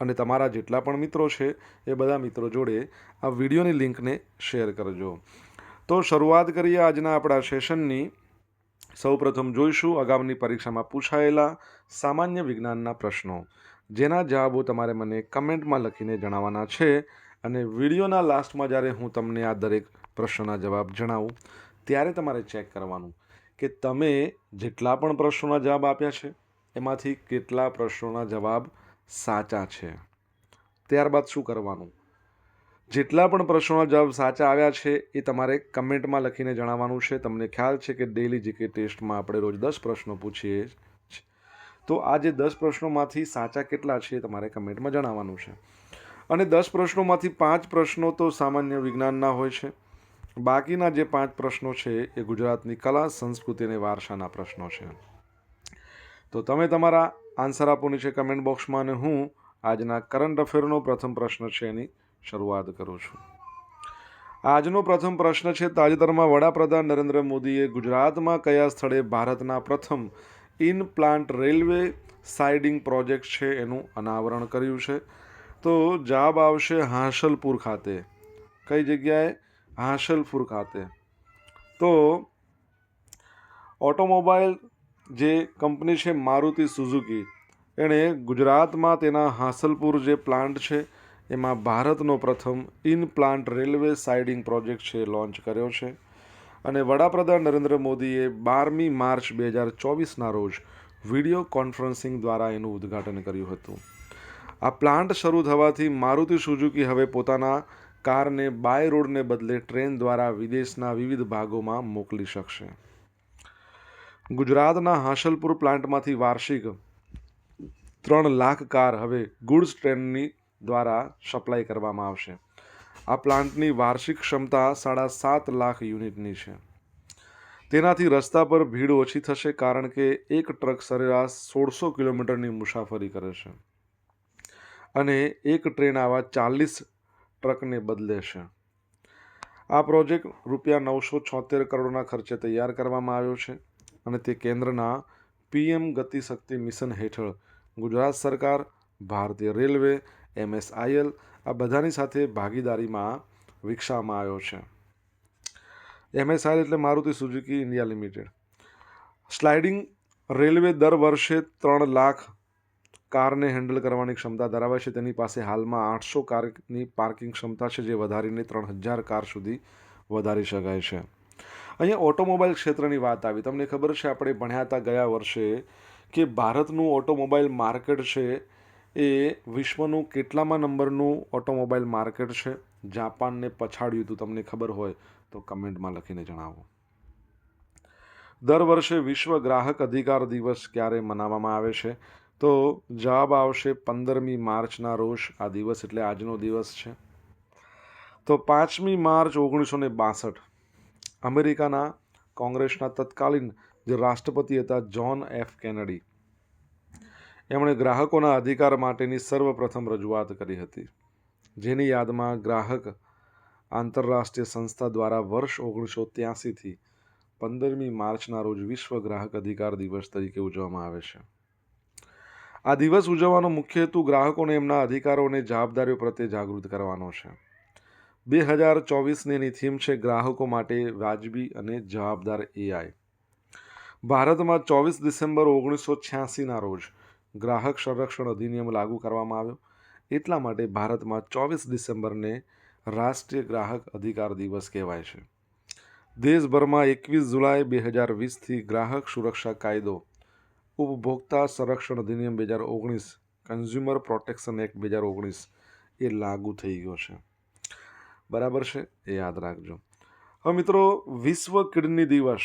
અને તમારા જેટલા પણ મિત્રો છે એ બધા મિત્રો જોડે આ વિડીયોની લિંકને શેર કરજો. તો શરૂઆત કરીએ આજના આપણા સેશનની. સૌપ્રથમ જોઈશું અગાઉની પરીક્ષામાં પૂછાયેલા સામાન્ય વિજ્ઞાનના પ્રશ્નો. જેના જવાબો તમારે મને કમેન્ટમાં લખીને જણાવવાના છે અને વિડીયોના લાસ્ટમાં જ્યારે હું તમને આ દરેક પ્રશ્નોના જવાબ જણાવું, ત્યારે તમારે ચેક કરવાનું કે તમે જેટલા પણ પ્રશ્નોના જવાબ આપ્યા છે, એમાંથી કેટલા પ્રશ્નોના જવાબ સાચા છે. ત્યારબાદ શું કરવાનું? જેટલા પણ પ્રશ્નોના જવાબ સાચા આવ્યા છે એ તમારે કમેન્ટમાં લખીને જણાવવાનું છે. તમને ખ્યાલ છે કે ડેલી જીકે ટેસ્ટમાં આપણે રોજ દસ પ્રશ્નો પૂછીએ છીએ. તો આ જે દસ પ્રશ્નોમાંથી સાચા કેટલા છે એ તમારે કમેન્ટમાં જણાવવાનું છે. અને દસ પ્રશ્નોમાંથી પાંચ પ્રશ્નો તો સામાન્ય વિજ્ઞાનના હોય છે. બાકીના જે પાંચ પ્રશ્નો છે એ ગુજરાતની કલા, સંસ્કૃતિ અને વારસાના પ્રશ્નો છે. તો તમે તમારા આન્સર આપો નીચે કમેન્ટ બોક્સમાં અને હું આજના કરંટ અફેરનો પ્રથમ પ્રશ્ન છે એની શરૂઆત કરું છું. આજનો પ્રથમ પ્રશ્ન છે, તાજેતરમાં વડાપ્રધાન નરેન્દ્ર મોદીએ ગુજરાતમાં કયા સ્થળે ભારતના પ્રથમ in plant railway siding project છે એનું અનાવરણ કર્યું છે? તો જવાબ આવશે હાંસલપુર ખાતે. કઈ જગ્યાએ? હાંસલપુર ખાતે. તો, ઓટોમોબાઈલ જે કંપની છે મારુતિ સુઝુકી, એણે ગુજરાતમાં તેના હાંસલપુર જે પ્લાન્ટ છે, એમાં ભારતનો પ્રથમ in plant railway siding project છે લોન્ચ કર્યો છે. અને વડાપ્રધાન નરેન્દ્ર મોદીએ બારમી માર્ચ બે હજાર ચોવીસના રોજ વીડિયો કોન્ફરન્સિંગ દ્વારા એનું ઉદ્ઘાટન કર્યું હતું. આ પ્લાન્ટ શરૂ થવાથી મારુતિ સુઝુકી હવે પોતાના કારને બાય રોડને બદલે ટ્રેન દ્વારા વિદેશના વિવિધ ભાગોમાં મોકલી શકશે. ગુજરાતના હાંસલપુર પ્લાન્ટમાંથી વાર્ષિક ત્રણ લાખ કાર હવે ગુડ્સ ટ્રેનની દ્વારા સપ્લાય કરવામાં આવશે. આ પ્લાન્ટની વાર્ષિક ક્ષમતા સાડા સાત લાખ યુનિટની છે. તેનાથી રસ્તા પર ભીડ ઓછી થશે કારણ કે એક ટ્રક સરેરાશ સોળસો કિલોમીટરની મુસાફરી કરે છે અને એક ટ્રેન આવા ચાલીસ ટ્રકને બદલે છે. આ પ્રોજેક્ટ રૂપિયા નવસો છોતેર કરોડના ખર્ચે તૈયાર કરવામાં આવ્યો છે. અને તે કેન્દ્રના પીએમ ગતિશક્તિ મિશન હેઠળ ગુજરાત સરકાર, ભારતીય રેલવે, એમએસઆઈએલ આ બધાની સાથે ભાગીદારીમાં વિકસાવવામાં આવ્યો છે. એમએસઆઈએલ એટલે Maruti Suzuki India limited. Sliding railway દર વર્ષે ત્રણ લાખ કારને હેન્ડલ કરવાની ક્ષમતા ધરાવે છે. તેની પાસે હાલમાં આઠસો કારની પાર્કિંગ ક્ષમતા છે, જે વધારીને ત્રણ હજાર કાર સુધી વધારી શકાય છે. અહીંયા ઓટોમોબાઈલ ક્ષેત્રની વાત આવી. તમને ખબર છે, આપણે ભણ્યા હતા ગયા વર્ષે કે ભારતનું ઓટોમોબાઈલ માર્કેટ છે એ વિશ્વનું કેટલામાં નંબરનું ઓટોમોબાઈલ માર્કેટ છે? જાપાનને પછાડ્યું હતું, તમને ખબર હોય તો કમેન્ટમાં લખીને જણાવો. દર વર્ષે વિશ્વ ગ્રાહક અધિકાર દિવસ ક્યારે મનાવવામાં આવે છે? તો જવાબ આવશે પંદરમી માર્ચના રોજ. આ દિવસ એટલે આજનો દિવસ છે. તો પાંચમી માર્ચ ઓગણીસો ને બાસઠ. અમેરિકાના કોંગ્રેસના તત્કાલીન જે રાષ્ટ્રપતિ હતા જ્હોન એફ કેનેડી. એમણે ગ્રાહકોના અધિકાર માટેની સર્વપ્રથમ રજૂઆત કરી હતી. જેની યાદમાં ગ્રાહક આંતરરાષ્ટ્રીય સંસ્થા દ્વારા વર્ષ ઓગણીસો ત્યાસીથી પંદરમી માર્ચના રોજ વિશ્વ ગ્રાહક અધિકાર દિવસ તરીકે ઉજવવામાં આવે છે. આ દિવસ ઉજવવાનો મુખ્ય હેતુ ગ્રાહકોને એમના અધિકારો અને જવાબદારીઓ પ્રત્યે જાગૃત કરવાનો છે. બે હજાર ચોવીસની એની થીમ છે ગ્રાહકો માટે વાજબી અને જવાબદાર એઆઈ ભારતમાં ચોવીસ ડિસેમ્બર ઓગણીસો છ્યાસીના રોજ ગ્રાહક સંરક્ષણ અધિનિયમ લાગુ કરવામાં આવ્યો. એટલા માટે ભારતમાં ચોવીસ ડિસેમ્બરને રાષ્ટ્રીય ગ્રાહક અધિકાર દિવસ કહેવાય છે. દેશભરમાં એકવીસ જુલાઈ બે હજાર વીસથી ગ્રાહક સુરક્ષા કાયદો, ઉપભોક્તા સંરક્ષણ અધિનિયમ બે હજાર ઓગણીસ, કન્ઝ્યુમર પ્રોટેક્શન એક્ટ બે હજાર ઓગણીસ એ લાગુ થઈ ગયો છે. બરાબર છે? એ યાદ રાખજો. હવે મિત્રો, વિશ્વ કિડની દિવસ.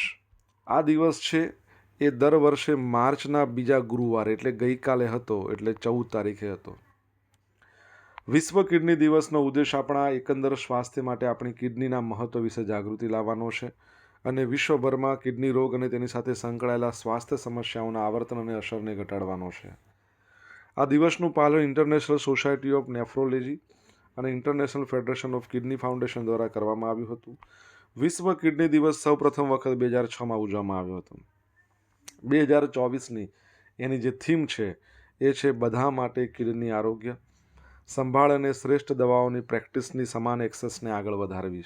આ દિવસ છે, એ દર વર્ષે માર્ચના બીજા ગુરુવારે, એટલે ગઈકાલે હતો, એટલે ચૌદ તારીખે હતો. વિશ્વ કિડની દિવસનો ઉદ્દેશ આપણા એકંદર સ્વાસ્થ્ય માટે આપણી કિડનીના મહત્વ વિશે જાગૃતિ લાવવાનો છે અને વિશ્વભરમાં કિડની રોગ અને તેની સાથે સંકળાયેલા સ્વાસ્થ્ય સમસ્યાઓના આવર્તન અને અસરને ઘટાડવાનો છે. આ દિવસનું પાલન ઇન્ટરનેશનલ સોસાયટી ઓફ નેફ્રોલોજી અને international federation of kidney foundation દ્વારા કરવામાં આવ્યું હતું. વિશ્વ કિડની દિવસ સૌ પ્રથમ વખત બે હજાર છમાં ઉજવવામાં આવ્યો હતો. બે હજાર ચોવીસની એની જે થીમ છે, એ છે બધા માટે કિડની આરોગ્ય. સંભાળ અને શ્રેષ્ઠ દવાઓની પ્રેક્ટિસની સમાન એક્સેસને આગળ વધારવી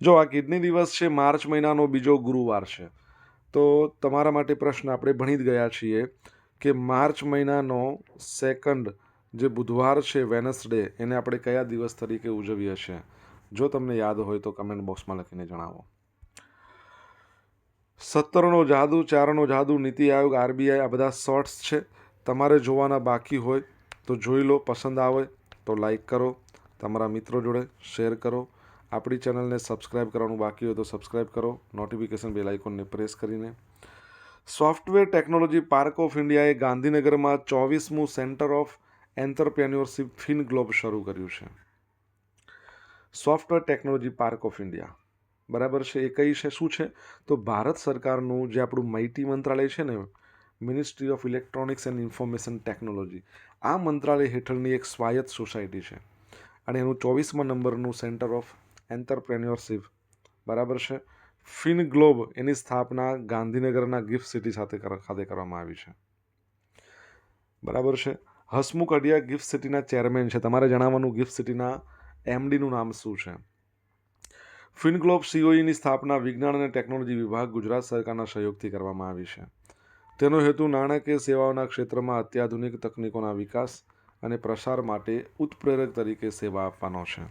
જો આ કિડની દિવસ છે, માર્ચ મહિનાનો બીજો ગુરુવાર છે. તો તમારા માટે પ્રશ્ન આપણે ભણી જ ગયા છીએ કે માર્ચ મહિનાનો સેકન્ડ જે બુધવાર છે વેનસડે એને આપણે કયા દિવસ તરીકે ઉજવીએ છીએ? જો તમને યાદ હોય તો કમેન્ટ બોક્સમાં લખીને જણાવો. સત્તરનો જાદુ, ચારનો જાદુ, નીતિ આયોગ, આરબીઆઈ, આ બધા શોર્ટ્સ છે. તમારે જોવાના બાકી હોય તો જોઈ લો, પસંદ આવે તો લાઈક કરો. તમારા મિત્રો જોડે શેર કરો. આપણી ચેનલને સબસ્ક્રાઇબ કરવાનું બાકી હોય તો સબસ્ક્રાઇબ કરો. નોટિફિકેશન બેલ આઇકોનને પ્રેસ કરીને. સોફ્ટવેર ટેકનોલોજી પાર્ક ઓફ ઇન્ડિયાએ ગાંધીનગરમાં ચોવીસમું centre of entrepreneurship fin globe શરૂ કર્યું છે. Software technology park of India. બરાબર છે? એ કઈ છે? શું છે? તો ભારત સરકારનું જે આપણું માહિતી મંત્રાલય છે ને ministry of electronics and information technology આ મંત્રાલય હેઠળની એક સ્વાયત્ત સોસાયટી છે. અને એનું ચોવીસમાં નંબરનું સેન્ટર ઓફ એન્ટરપ્રેન્યોરશિપ. બરાબર છે? ફિન ગ્લોબ એની સ્થાપના ગાંધીનગરના ગિફ્ટ સિટી સાથે ખાતે કરવામાં આવી છે. બરાબર છે? હસમુખ અડિયા ગિફ્ટ સિટીના ચેરમેન છે. તમારે જણાવવાનું ગિફ્ટ સિટીના એમડીનું નામ શું છે? ફિનગ્લોબ સીઓઈની સ્થાપના વિજ્ઞાન અને ટેકનોલોજી વિભાગ ગુજરાત સરકારના સહયોગથી કરવામાં આવી છે. તેનો હેતુ નાણાકીય સેવાઓના ક્ષેત્રમાં અત્યાધુનિક તકનીકોના વિકાસ અને પ્રસાર માટે ઉત્પ્રેરક તરીકે સેવા આપવાનો છે.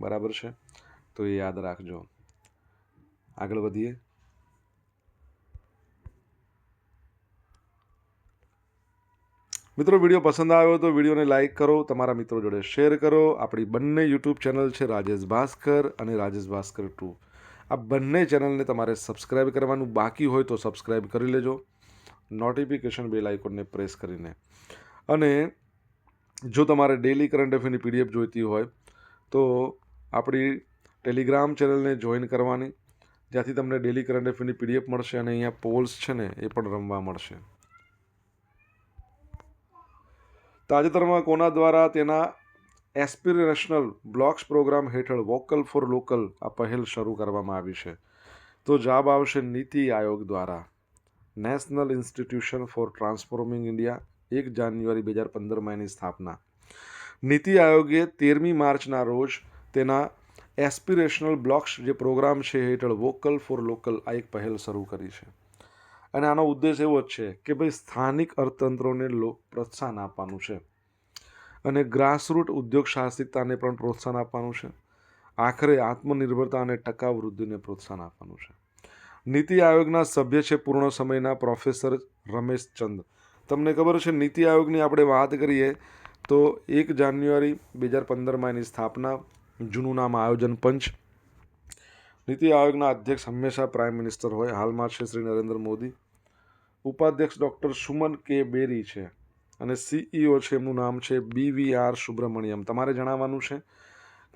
બરાબર છે? તો એ યાદ રાખજો. આગળ વધીએ. મિત્રો, વીડિયો પસંદ આવ્યો તો વિડીયોને લાઇક કરો, તમારા મિત્રો જોડે શેર કરો. આપણી બંને યુટ્યુબ ચેનલ છે રાજેશ ભાસ્કર અને રાજેશ ભાસ્કર ટુ. આ બંને ચેનલને તમારે સબસ્ક્રાઈબ કરવાનું બાકી હોય તો સબસ્ક્રાઈબ કરી લેજો. નોટિફિકેશન બેલ આઇકોનને પ્રેસ કરીને. અને જો તમારે ડેલી કરંટ અફેરની પીડીએફ જોઈતી હોય, તો આપણી ટેલિગ્રામ ચેનલને જોઈન કરવાની. જ્યાંથી તમને ડેલી કરંટ અફેરની પીડીએફ મળશે અને અહીંયા પોલ્સ છે ને, એ પણ રમવા મળશે. તાજેતરમાં કોના દ્વારા તેના એસ્પિરેશનલ બ્લોક્સ પ્રોગ્રામ હેઠળ વોકલ ફોર લોકલ આ પહેલ શરૂ કરવામાં આવી છે? તો જવાબ આવશે નીતિ આયોગ દ્વારા. National institution for transforming India, એક જાન્યુઆરી બે હજાર પંદરમાં એની સ્થાપના. નીતિ આયોગે તેરમી માર્ચના રોજ તેના એસ્પિરેશનલ બ્લોક્સ જે પ્રોગ્રામ છે હેઠળ વોકલ ફોર લોકલ આ એક પહેલ શરૂ કરી છે. અને આનો ઉદ્દેશ એવો જ છે કે ભાઈ સ્થાનિક અર્થતંત્રોને પ્રોત્સાહન આપવાનું છે. અને ગ્રાસરૂટ ઉદ્યોગ સાહસિકતાને પણ પ્રોત્સાહન આપવાનું છે. આખરે આત્મનિર્ભરતા અને ટકાઉ વૃદ્ધિને પ્રોત્સાહન આપવાનું છે. નીતિ આયોગના સભ્ય છે પૂર્ણ સમયના પ્રોફેસર રમેશ ચંદ. તમને ખબર છે નીતિ આયોગની આપણે વાત કરીએ તો એક જાન્યુઆરી બે હજાર પંદરમાં એની સ્થાપના, જૂનું નામ આયોજન પંચ. નીતિ આયોગના અધ્યક્ષ હંમેશા પ્રાઇમ મિનિસ્ટર હોય. હાલમાં છે શ્રી નરેન્દ્ર મોદી. ઉપાધ્યક્ષ ડૉક્ટર સુમન કે બેરી છે અને સીઈઓ છે, એમનું નામ છે બી વી આર સુબ્રમણ્યમ. તમારે જણાવવાનું છે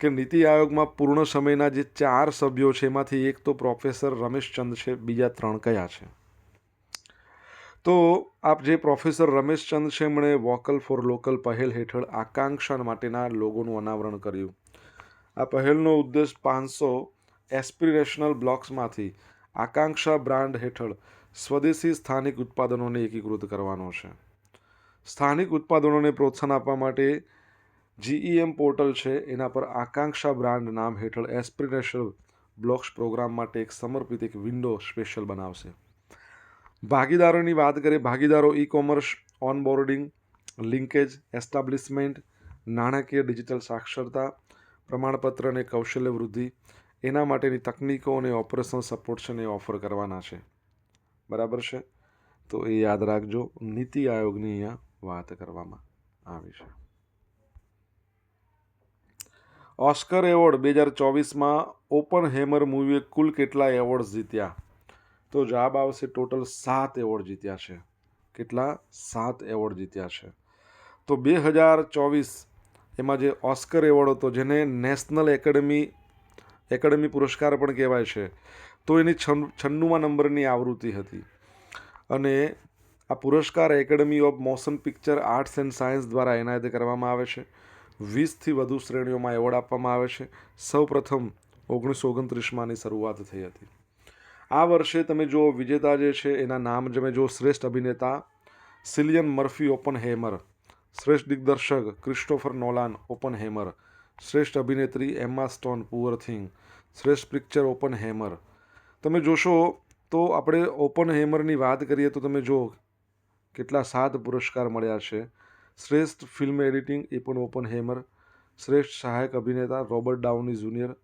કે નીતિ આયોગમાં પૂર્ણ સમયના જે ચાર સભ્યો છે, એમાંથી એક તો પ્રોફેસર રમેશચંદ છે, બીજા ત્રણ કયા છે? તો આપ જે પ્રોફેસર રમેશચંદ છે, એમણે વોકલ ફોર લોકલ પહેલ હેઠળ આકાંક્ષા માટેના લોગોનું અનાવરણ કર્યું. આ પહેલનો ઉદ્દેશ પાંચસો એસ્પિરેશનલ બ્લોક્સમાંથી આકાંક્ષા બ્રાન્ડ હેઠળ સ્વદેશી સ્થાનિક ઉત્પાદનોને એકીકૃત કરવાનો છે. સ્થાનિક ઉત્પાદનોને પ્રોત્સાહન આપવા માટે જીઈએમ પોર્ટલ છે. એના પર આકાંક્ષા બ્રાન્ડ નામ હેઠળ એસ્પિરેશનલ બ્લોક્સ પ્રોગ્રામ માટે એક સમર્પિત એક વિન્ડો સ્પેશિયલ બનાવશે. ભાગીદારોની વાત કરીએ, ભાગીદારો E commerce onboarding, linkage, establishment, નાણાકીય ડિજિટલ સાક્ષરતા, પ્રમાણપત્ર અને કૌશલ્ય વૃદ્ધિ, એના માટેની તકનીકો અને ઓપરેશનલ સપોર્ટ છે ને ઓફર કરવાના છે. બરાબર છે? તો એ યાદ રાખજો, નીતિ આયોગની અહીંયા વાત કરવામાં આવી છે. ઓસ્કર એવોર્ડ બે હજાર ચોવીસમાં ઓપન હેમર મૂવીએ કુલ કેટલા એવોર્ડ જીત્યા? તો જવાબ આવશે ટોટલ સાત એવોર્ડ જીત્યા છે. કેટલા? સાત એવોર્ડ જીત્યા છે. તો બે હજાર ચોવીસ એમાં જે ઓસ્કર એવોર્ડ હતો, જેને નેશનલ એકેડમી એકેડમી પુરસ્કાર પણ કહેવાય છે. તો એની છન્ન, છન્નુમાં નંબરની આવૃત્તિ હતી. અને આ પુરસ્કાર academy of motion picture arts and science દ્વારા એનાયત કરવામાં આવે છે. વીસથી વધુ શ્રેણીઓમાં એવોર્ડ આપવામાં આવે છે. સૌ પ્રથમ ઓગણીસો ઓગણત્રીસમાંની શરૂઆત થઈ હતી. આ વર્ષે તમે જો વિજેતા જે છે એના નામ તમે જો શ્રેષ્ઠ અભિનેતા સિલિયન મર્ફી ઓપન હેમર શ્રેષ્ઠ દિગ્દર્શક ક્રિસ્ટોફર નોલાન ઓપન હેમર શ્રેષ્ઠ અભિનેત્રી એમ્મા સ્ટોન પુઅર થિંગ શ્રેષ્ઠ પિક્ચર ઓપન હેમર તમે જોશો તો આપણે ઓપન હેમરની વાત કરીએ તો તમે જો કેટલા સાત પુરસ્કાર મળ્યા છે. શ્રેષ્ઠ ફિલ્મ એડિટિંગ એ પણ ઓપન હેમર. શ્રેષ્ઠ સહાયક અભિનેતા રોબર્ટ ડાઉની જુનિયર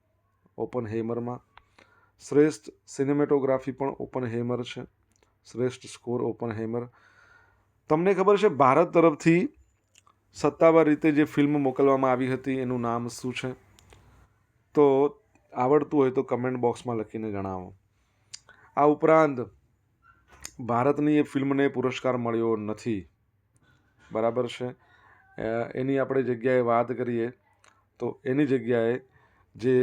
ઓપન હેમરમાં. શ્રેષ્ઠ સિનેમેટોગ્રાફી પણ ઓપન હેમર છે. શ્રેષ્ઠ સ્કોર ઓપન હેમર. તમને ખબર છે ભારત તરફથી સત્તાવાર રીતે જે ફિલ્મ મોકલવામાં આવી હતી એનું નામ શું છે? તો આવડતું હોય તો કમેન્ટ બોક્સમાં લખીને જણાવો. આ ઉપરાંત ભારતની એ ફિલ્મને પુરસ્કાર મળ્યો નથી. બરાબર છે? એની આપણે જગ્યાએ વાત કરીએ તો એની જગ્યાએ જે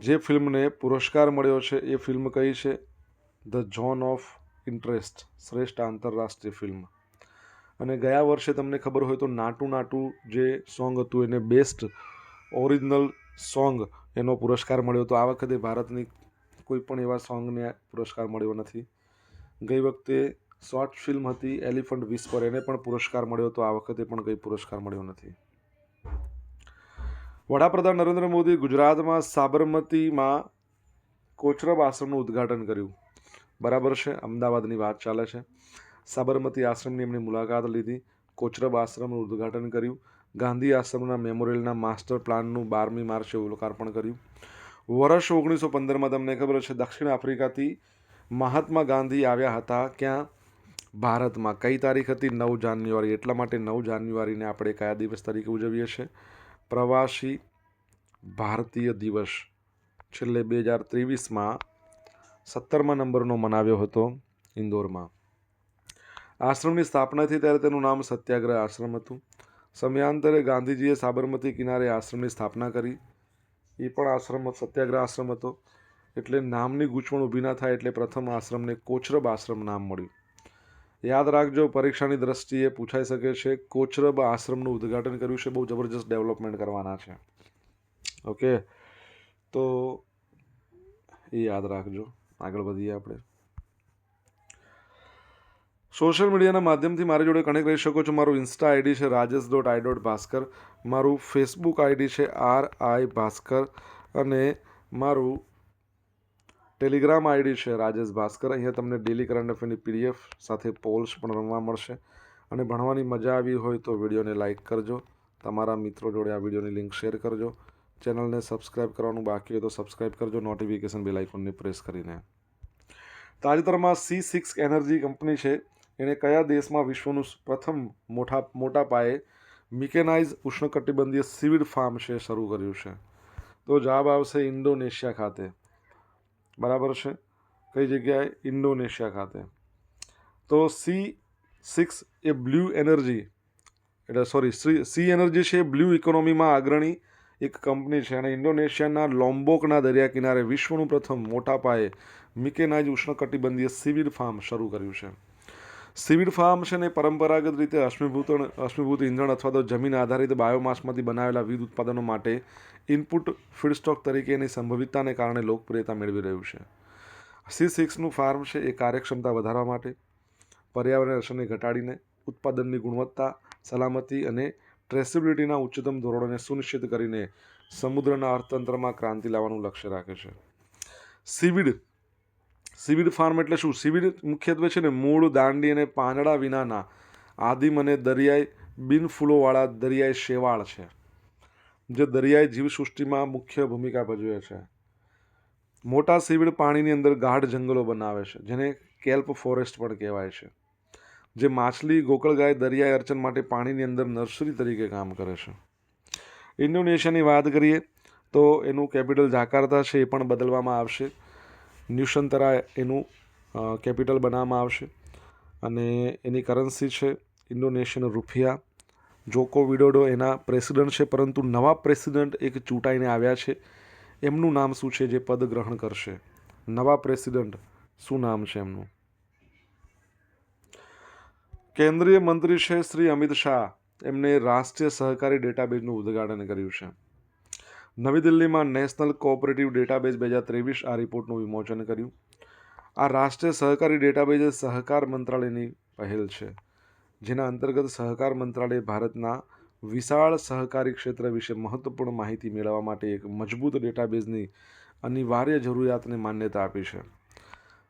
જે ફિલ્મને પુરસ્કાર મળ્યો છે એ ફિલ્મ કઈ છે? ધ ઝોન ઓફ ઇન્ટરેસ્ટ, શ્રેષ્ઠ આંતરરાષ્ટ્રીય ફિલ્મ. અને ગયા વર્ષે તમને ખબર હોય તો નાટુ નાટુ જે સોંગ હતું એને બેસ્ટ ઓરિજિનલ સોંગ એનો પુરસ્કાર મળ્યો. તો આ વખતે ભારતની કોઈ પણ એવા સોંગને પુરસ્કાર મળ્યો નથી. ગઈ વખતે શોર્ટ ફિલ્મ હતી એલિફન્ટ વિસ્પર, એને પણ પુરસ્કાર મળ્યો તો આ વખતે પણ કંઈ પુરસ્કાર મળ્યો નથી. વડાપ્રધાન નરેન્દ્ર મોદી ગુજરાતમાં સાબરમતીમાં કોચરબ આશ્રમનું ઉદ્ઘાટન કર્યું. બરાબર છે, અમદાવાદની વાત ચાલે છે. સાબરમતી આશ્રમની એમની મુલાકાત લીધી, કોચરબ આશ્રમનું ઉદ્ઘાટન કર્યું, ગાંધી આશ્રમના મેમોરિયલના માસ્ટર પ્લાનનું બારમી માર્ચે લોકાર્પણ કર્યું. વર્ષ ઓગણીસો પંદરમાં તમને ખબર છે દક્ષિણ આફ્રિકાથી મહાત્મા ગાંધી આવ્યા હતા ક્યાં? ભારતમાં. કઈ તારીખ હતી? નવ જાન્યુઆરી. એટલા માટે નવ જાન્યુઆરીને આપણે કયા દિવસ તરીકે ઉજવીએ છીએ? પ્રવાસી ભારતીય દિવસ. છેલ્લે બે હજાર ત્રેવીસમાં સત્તરમા નંબરનો મનાવ્યો હતો ઇન્દોરમાં. આશ્રમની સ્થાપના થઈ ત્યારે તેનું નામ સત્યાગ્રહ આશ્રમ હતું. સમયાંતરે ગાંધીજીએ સાબરમતી કિનારે આશ્રમની સ્થાપના કરી. એ પણ આશ્રમ સત્યાગ્રહ આશ્રમ હતો. એટલે નામની ગૂંચવણ ઊભી ના થાય એટલે પ્રથમ આશ્રમને કોચરબ આશ્રમ નામ મળ્યું. યાદ રાખજો, પરીક્ષાની દ્રષ્ટિએ પૂછાઈ શકે છે, કોચરબ આશ્રમનું ઉદ્ઘાટન કર્યું છે, બહુ જબરજસ્ત ડેવલપમેન્ટ કરવાના છે. ઓકે? તો એ યાદ રાખજો. આગળ વધીએ આપણે. સોશિયલ મીડિયાના માધ્યમથી મારી જોડે કનેક્ટ રહી શકો છો. મારું ઇન્સ્ટા આઈડી છે Rajesh dot I dot Bhaskar મારું ફેસબુક આઈડી છે આર આઈ ભાસ્કર અને મારું ટેલિગ્રામ આઈડી છે રાજેશ ભાસ્કર અહીંયા તમને ડેલી કરંટ અફેરની પીડીએફ સાથે પોલ્સ પણ રમવા મળશે. અને ભણવાની મજા આવી હોય તો વિડીયોને લાઇક કરજો. તમારા મિત્રો જોડે આ વિડીયોની લિંક શેર કરજો. ચેનલને સબસ્ક્રાઇબ કરવાનું બાકી હોય તો સબસ્ક્રાઇબ કરજો. નોટિફિકેશન બેલ આઇકોનને પ્રેસ કરીને. તાજેતરમાં સી સિક્સ એનર્જી કંપની છે એણે કયા દેશમાં વિશ્વનું પ્રથમ મોટા મોટા પાયે મિકેનાઇઝ ઉષ્ણકટિબંધીય સીવીડ ફાર્મ છે શરૂ કર્યું છે? તો જવાબ આવશે ઇન્ડોનેશિયા ખાતે. બરાબર છે? કઈ જગ્યાએ? ઇન્ડોનેશિયા ખાતે. તો C six A blue energy, એટલે સોરી, સી એનર્જી છે બ્લુ ઇકોનોમીમાં અગ્રણી એક કંપની છે. અને ઇન્ડોનેશિયાના લોમ્બોકના દરિયા કિનારે વિશ્વનું પ્રથમ મોટા પાયે મિકેનાઇઝ ઉષ્ણકટિબંધીય સિવિલ ફાર્મ શરૂ કર્યું છે. સીવીડ ફાર્મ છે ને પરંપરાગત રીતે અશ્મિભૂત અશ્મિભૂત ઇંધણ અથવા તો જમીન આધારિત બાયોમાસમાંથી બનાવેલા વિવિધ ઉત્પાદનો માટે ઇનપુટ ફીડસ્ટોક તરીકે એની સંભવિતતાને કારણે લોકપ્રિયતા મેળવી રહ્યું છે. સી સિક્સનું ફાર્મ છે એ કાર્યક્ષમતા વધારવા માટે, પર્યાવરણ અસરને ઘટાડીને, ઉત્પાદનની ગુણવત્તા, સલામતી અને ટ્રેસિબિલિટીના ઉચ્ચતમ ધોરણોને સુનિશ્ચિત કરીને સમુદ્રના અર્થતંત્રમાં ક્રાંતિ લાવવાનું લક્ષ્ય રાખે છે. સીવીડ સીવીડ ફાર્મ એટલે શું? સિવિડ મુખ્યત્વે છે ને મૂળ, દાંડી અને પાંદડા વિનાના આદિમ અને દરિયાઈ બિન ફૂલોવાળા દરિયાઈ શેવાળ છે, જે દરિયાઈ જીવસૃષ્ટિમાં મુખ્ય ભૂમિકા ભજવે છે. મોટા સિવિડ પાણીની અંદર ગાઢ જંગલો બનાવે છે, જેને કેલ્પ ફોરેસ્ટ પણ કહેવાય છે, જે માછલી, ગોકળગાય, દરિયાઈ અર્ચન માટે પાણીની અંદર નર્સરી તરીકે કામ કરે છે. ઇન્ડોનેશિયાની વાત કરીએ તો એનું કેપિટલ જાકાર્તા છે, એ પણ બદલવામાં આવશે. ન્યુશંતરા એનું કેપિટલ બનાવવામાં આવશે. અને એની કરન્સી છે ઇન્ડોનેશિયન રૂપિયા. જોકો વિડોડો એના પ્રેસિડન્ટ છે, પરંતુ નવા પ્રેસિડન્ટ એક ચૂંટાઈને આવ્યા છે. એમનું નામ શું છે જે પદ ગ્રહણ કરશે? નવા પ્રેસિડન્ટ શું નામ છે એમનું? કેન્દ્રીય મંત્રી છે શ્રી અમિત શાહ. એમને રાષ્ટ્રીય સહકારી ડેટાબેઝનું ઉદ્ઘાટન કર્યું છે. નવી દિલ્હીમાં નેશનલ કોઓપરેટિવ ડેટાબેઝ બે હજાર ત્રેવીસ આ રિપોર્ટનું વિમોચન કર્યું. આ રાષ્ટ્રીય સહકારી ડેટાબેઝ સહકાર મંત્રાલયની પહેલ છે, જેના અંતર્ગત સહકાર મંત્રાલય ભારતના વિશાળ સહકારી ક્ષેત્ર વિશે મહત્વપૂર્ણ માહિતી મેળવવા માટે એક મજબૂત ડેટાબેઝની અનિવાર્ય જરૂરિયાતને માન્યતા આપી છે.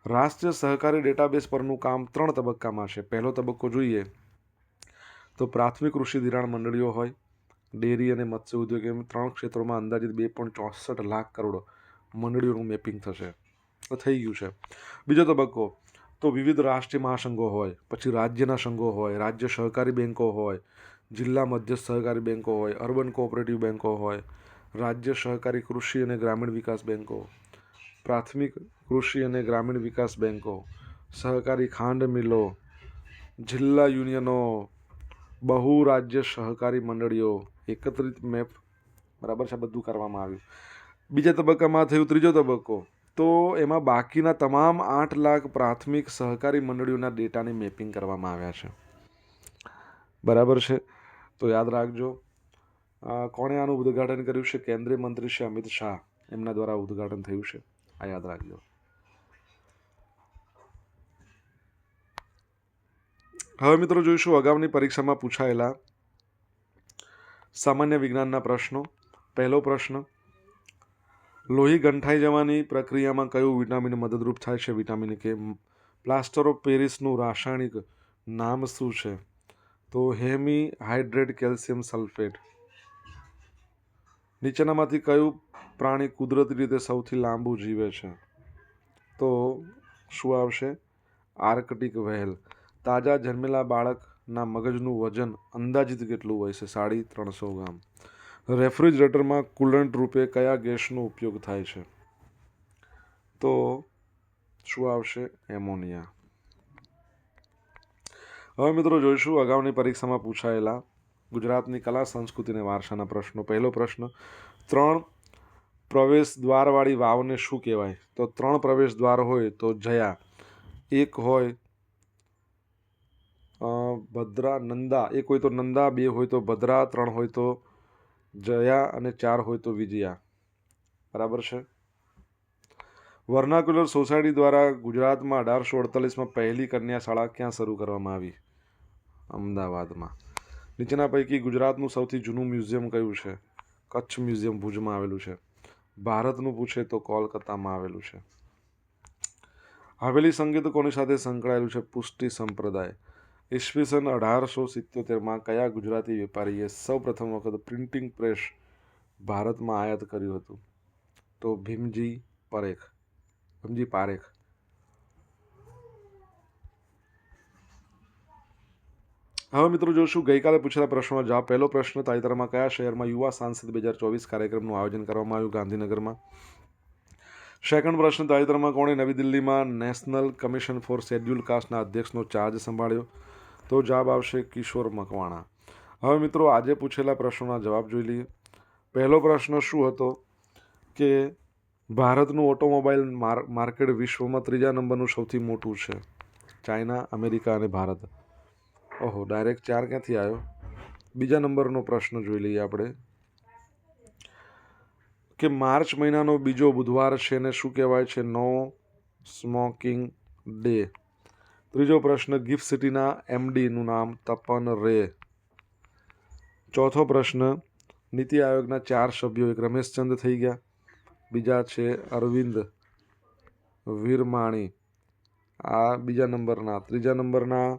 રાષ્ટ્રીય સહકારી ડેટાબેઝ પરનું કામ ત્રણ તબક્કામાં છે. પહેલો તબક્કો જોઈએ તો પ્રાથમિક કૃષિ ધિરાણ મંડળીઓ હોય ડેરી અને મત્સ્ય ઉદ્યોગ એમ ત્રણ ક્ષેત્રોમાં અંદાજિત બે પોઈન્ટ ચોસઠ લાખ કરોડ મંડળીઓનું મેપિંગ થશે. તો થઈ ગયું છે. બીજો તબક્કો, તો વિવિધ રાષ્ટ્રીય મહાસંઘો હોય, પછી રાજ્યના સંઘો હોય, રાજ્ય સહકારી બેન્કો હોય, જિલ્લા મધ્યસ્થ સહકારી બેન્કો હોય, અર્બન કોઓપરેટિવ બેન્કો હોય, રાજ્ય સહકારી કૃષિ અને ગ્રામીણ વિકાસ બેન્કો પ્રાથમિક કૃષિ અને ગ્રામીણ વિકાસ બેન્કો સહકારી ખાંડ મિલો, જિલ્લા યુનિયનો બહુ રાજ્ય સહકારી મંડળીઓ એકત્રિત મેપ, બરાબર છે બધું કરવામાં આવ્યું. બીજા તબક્કામાં થયું ત્રીજો તબક્કો. તો એમાં બાકીના તમામ આઠ લાખ પ્રાથમિક સહકારી મંડળીઓના ડેટાની મેપિંગ કરવામાં આવ્યા છે. બરાબર છે? તો યાદ રાખજો કોણે આનું ઉદ્ઘાટન કર્યું છે? કેન્દ્રીય મંત્રી શ્રી અમિત શાહ એમના દ્વારા ઉદ્ઘાટન થયું છે. આ યાદ રાખજો. હવે મિત્રો જોઈશું અગાઉની પરીક્ષામાં પૂછાયેલા સામાન્ય વિજ્ઞાનના પ્રશ્નો. પહેલો પ્રશ્ન, લોહી ગંઠાઈ જવાની પ્રક્રિયામાં કયું વિટામિન મદદરૂપ થાય છે? વિટામિન કે પ્લાસ્ટર ઓફ પેરિસનું રાસાયણિક નામ શું છે? તો હેમી હાઇડ્રેટ કેલ્શિયમ સલ્ફેટ. નીચેનામાંથી કયું પ્રાણી કુદરતી રીતે સૌથી લાંબુ જીવે છે? તો શું આવશે? Arctic whale. તાજા જન્મેલા બાળકના મગજનું વજન અંદાજિત કેટલું હોય છે? સાડી ત્રણસો ગ્રામ. રેફ્રિજરેટરમાં કુલન્ટ રૂપે કયા ગેસનો ઉપયોગ થાય છે? તો શું આવશે? એમોનિયા. હવે મિત્રો જોઈશું અગાઉની પરીક્ષામાં પૂછાયેલા ગુજરાતની કલા સંસ્કૃતિને વારસાના પ્રશ્નો. પહેલો પ્રશ્ન, ત્રણ પ્રવેશ દ્વારવાળી વાવને શું કહેવાય? તો ત્રણ પ્રવેશ દ્વાર હોય તો જયા. એક હોય ભદ્રા નંદા એક હોય તો નંદા, બે હોય તો ભદ્રા, ત્રણ હોય તો જયા અને ચાર હોય તો વિજયા. બરાબર છે? વર્નાક્યુલર સોસાયટી દ્વારા ગુજરાતમાં અઢારસો અડતાલીસમાં પહેલી કન્યા શાળા ક્યાં શરૂ કરવામાં આવી? અમદાવાદમાં. નીચેના પૈકી ગુજરાતનું સૌથી જૂનું મ્યુઝિયમ કયું છે? કચ્છ મ્યુઝિયમ ભુજમાં આવેલું છે. ભારતનું પૂછે તો કોલકાતામાં આવેલું છે. હવેલી સંગીત કોની સાથે સંકળાયેલું છે? પુષ્ટિ સંપ્રદાય. ઈસવીસન અઢારસો સિત્યોતેરમાં કયા ગુજરાતી વેપારીએ સૌ પ્રથમ વખત પ્રિન્ટિંગ પ્રેસ ભારતમાં આયાત કર્યું હતું? તો ભીમજી પરેખ, ભીમજી પારેખ. હવે મિત્રો જોશું, ગઈકાલે પૂછેલા પ્રશ્નનો જવાબ. પહેલો પ્રશ્ન, તાજેતરમાં કયા શહેરમાં યુવા સાંસદ બે હજાર ચોવીસ કાર્યક્રમનું આયોજન કરવામાં આવ્યું? ગાંધીનગરમાં. સેકન્ડ પ્રશ્ન, તાજેતરમાં કોણે નવી દિલ્હીમાં નેશનલ કમિશન ફોર શેડ્યુલ કાસ્ટના અધ્યક્ષનો ચાર્જ સંભાળ્યો? તો જવાબ આવશે કિશોર મકવાણા. હવે મિત્રો આજે પૂછેલા પ્રશ્નોના જવાબ જોઈ લઈએ. પહેલો પ્રશ્ન શું હતો? કે ભારતનું ઓટોમોબાઈલ માર, માર્કેટ વિશ્વમાં ત્રીજા નંબરનું સૌથી મોટું છે. ચાઇના, અમેરિકા અને ભારત. ઓહો, ડાયરેક્ટ ચાર ક્યાંથી આવ્યો? બીજા નંબરનો પ્રશ્ન જોઈ લઈએ આપણે. કે માર્ચ મહિનાનો બીજો બુધવાર છે ને શું કહેવાય છે? No smoking day. ત્રીજો પ્રશ્ન, ગિફ્ટ સિટીના એમડીનું નામ તપન રે. ચોથો પ્રશ્ન, નીતિ આયોગના ચાર સભ્યો એક રમેશચંદ થઈ ગયા. બીજા છે અરવિંદ વીરમાણી. આ બીજા નંબરના. ત્રીજા નંબરના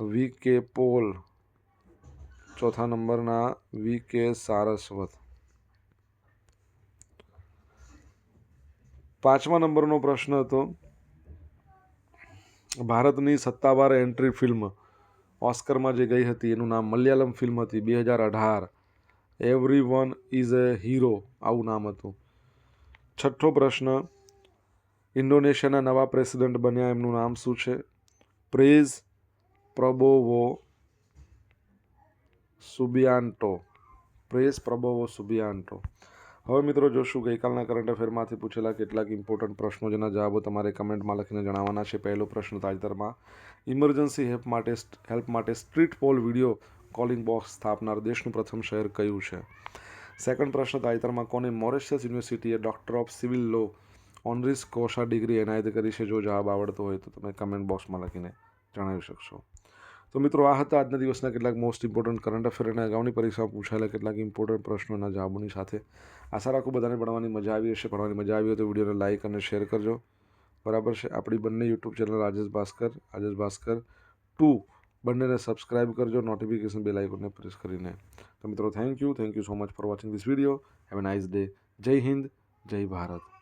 વી કે પોલ. ચોથા નંબરના વી કે સારસ્વત. પાંચમા નંબરનો પ્રશ્ન હતો ભારતની સત્તાવાર એન્ટ્રી ફિલ્મ ઓસ્કરમાં જે ગઈ હતી, એનું નામ મલયાલમ ફિલ્મ હતી, બે હજાર અઢાર. Every one is a hero આવું નામ હતું. છઠ્ઠો પ્રશ્ન, ઇન્ડોનેશિયાના નવા પ્રેસિડેન્ટ બન્યા, એમનું નામ શું છે? Prez Prabowo Subianto. Prez Prabowo Subianto. હવે મિત્રો જોશું, ગઈકાલના કરંટ અફેરમાંથી પૂછેલા કેટલાક ઇમ્પોર્ટન્ટ પ્રશ્નો. જેના જવાબો તમારે કમેન્ટમાં લખીને જણાવવાના છે. પહેલો પ્રશ્ન તાજેતરમાં ઇમરજન્સી હેલ્પ માટે હેલ્પ માટે street pole video calling box સ્થાપનાર દેશનું પ્રથમ શહેર કયું છે? સેકન્ડ પ્રશ્ન તાજેતરમાં, કોને મોરેશિયસ યુનિવર્સિટીએ doctor of civil law honoris causa degree એનાયત કરી છે? જો જવાબ આવડતો હોય તો તમે કમેન્ટ બોક્સમાં લખીને જણાવી શકશો. તો મિત્રો, આ હતા આજના દિવસના કેટલાક મોસ્ટ ઇમ્પોર્ટન્ટ કરંટ અફેર અને અગાઉની પરીક્ષામાં પૂછાયેલા કેટલાક ઇમ્પોર્ટન્ટ પ્રશ્નોના જવાબોની સાથે. આશા રાખું બધાને ભણવાની મજા આવી હશે. ભણવાની મજા આવી હોય તો વિડીયોને લાઇક અને શેર કરજો. બરાબર છે? આપણી બંને YouTube channel Rajesh Bhaskar Rajesh Bhaskar two બંનેને સબસ્ક્રાઇબ કરજો નોટિફિકેશન બેલ આઇકોનને પ્રેસ કરીને. તો મિત્રો thank you thank you so much for watching this video have a nice day Jai Hind, Jai Bharat.